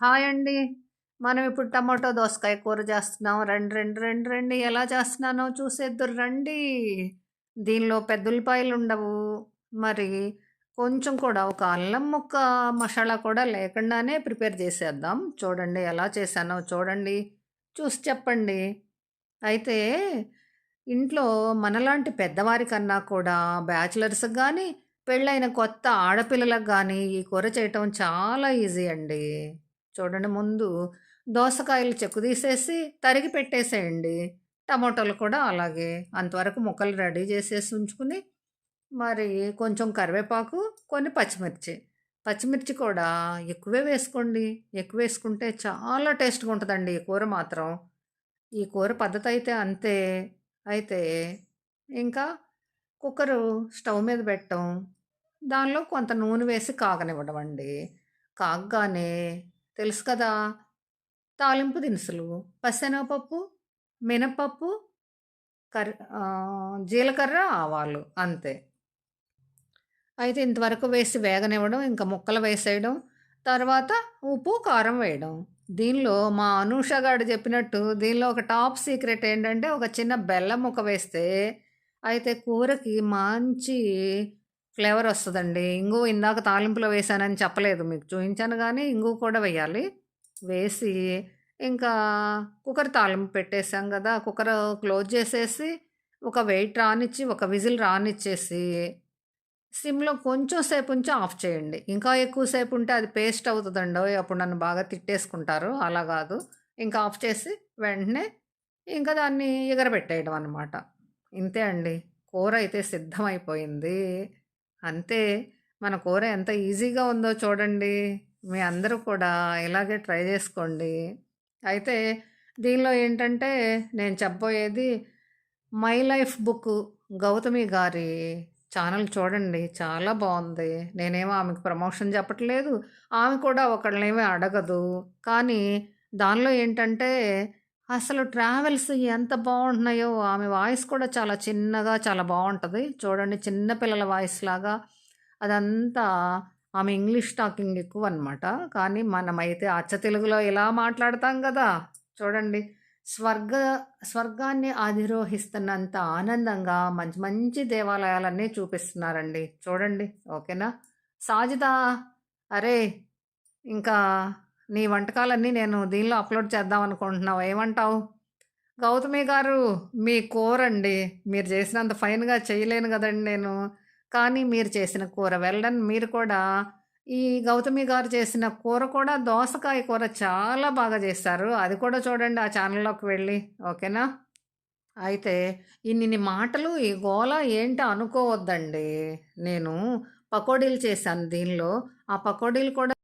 Hi అండి. మనం ఇప్పుడు టమాటో దోసకాయ కూర చేస్తున్నాం. రెండు రెండు రెండు రెండు ఎలా చేస్తున్నానో చూసేద్దరు రండి. దీనిలో పెద్ద ఉల్లిపాయలు ఉండవు. మరి కొంచెం కూడా ఒక అల్లం ముక్క మసాలా కూడా లేకుండానే ప్రిపేర్ చేసేద్దాం. చూడండి ఎలా చేశానో చూడండి. చూసి చెప్పండి. అయితే ఇంట్లో మనలాంటి పెద్దవారి కన్నా కూడా బ్యాచిలర్స్ కానీ పెళ్ళైన కొత్త ఆడపిల్లలకు కానీ ఈ కూర చేయటం చాలా ఈజీ అండి. చూడండి ముందు దోసకాయలు చెక్కు తీసేసి తరిగి పెట్టేసేయండి. టమాటోలు కూడా అలాగే అంతవరకు ముక్కలు రెడీ చేసేసి ఉంచుకుని మరి కొంచెం కరివేపాకు కొన్ని పచ్చిమిర్చి. పచ్చిమిర్చి కూడా ఎక్కువే వేసుకోండి. ఎక్కువ వేసుకుంటే చాలా టేస్ట్గా ఉంటుందండి ఈ కూర మాత్రం. ఈ కూర పద్ధతి అయితే అంతే. అయితే ఇంకా కుక్కరు స్టవ్ మీద పెట్టడం దానిలో కొంత నూనె వేసి కాగనివ్వడం అండి. కాగగానే తెలుసు కదా! తాలింపు దినుసులు పసెనపప్పు మినపప్పు కర్ర జీలకర్ర ఆవాలు అంతే. అయితే ఇంతవరకు వేసి వేగనివ్వడం ఇంకా ముక్కలు వేసేయడం తర్వాత ఉప్పు కారం వేయడం. దీనిలో మా అనూష గారు చెప్పినట్టు దీనిలో ఒక టాప్ సీక్రెట్ ఏంటంటే ఒక చిన్న బెల్లం ముక్క వేస్తే అయితే కూరకి మంచి ఫ్లేవర్ వస్తుందండి. ఇంగు ఇందాక తాలింపులో వేసానని చెప్పలేదు మీకు చూపించాను కానీ ఇంగు కూడా వేయాలి. వేసి ఇంకా కుక్కర్ తాలింపు పెట్టేసాం కదా కుక్కర్ క్లోజ్ చేసేసి ఒక వెయిట్ రానిచ్చి ఒక విజిల్ రానిచ్చేసి సిమ్లో కొంచెం సేపు ఉంచి ఆఫ్ చేయండి. ఇంకా ఎక్కువసేపు ఉంటే అది పేస్ట్ అవుతుందండి అప్పుడు నన్ను బాగా తిట్టేసుకుంటారు అలా కాదు. ఇంకా ఆఫ్ చేసి వెంటనే ఇంకా దాన్ని ఎగరబెట్టేయడం అనమాట ఇంతే అండి. కూర అయితే సిద్ధమైపోయింది. అంతే. మన కూర ఎంత ఈజీగా ఉందో చూడండి. మీ అందరూ కూడా ఇలాగే ట్రై చేసుకోండి. అయితే దీనిలో ఏంటంటే నేను చెప్పబోయేది మై లైఫ్ బుక్ గౌతమి గారి ఛానల్ చూడండి. చాలా బాగుంది. నేనేమో ఆమెకు ప్రమోషన్ చెప్పట్లేదు. ఆమె కూడా ఒకళ్ళనేమీ అడగదు. కానీ దానిలో ఏంటంటే అసలు ట్రావెల్స్ ఎంత బాగుంటున్నాయో ఆమె వాయిస్ కూడా చాలా చిన్నగా చాలా బాగుంటుంది. చూడండి చిన్న పిల్లల వాయిస్ లాగా. అదంతా ఆమె ఇంగ్లీష్ టాకింగ్ ఎక్కువ అనమాట కానీ మనమైతే అచ్చ తెలుగులో ఇలా మాట్లాడతాం కదా. చూడండి స్వర్గ స్వర్గాన్ని అధిరోహిస్తున్నంత ఆనందంగా మంచి మంచి దేవాలయాలన్నీ చూపిస్తున్నారండి. చూడండి ఓకేనా? సాజిదా! అరే ఇంకా నీ వంటకాలన్నీ నేను దీనిలో అప్లోడ్ చేద్దాం అనుకుంటున్నావు? ఏమంటావు? గౌతమి గారు మీ కూర అండి మీరు చేసినంత ఫైన్గా చేయలేను కదండి నేను. కానీ మీరు చేసిన కూర వెళ్ళని మీరు కూడా ఈ గౌతమి గారు చేసిన కూర కూడా దోసకాయ కూర చాలా బాగా చేస్తారు. అది కూడా చూడండి ఆ ఛానల్లోకి వెళ్ళి. ఓకేనా? అయితే ఇన్ని మాటలు ఈ గోల ఏంటి అనుకోవద్దండి. నేను పకోడీలు చేశాను దీనిలో. ఆ పకోడీలు కూడా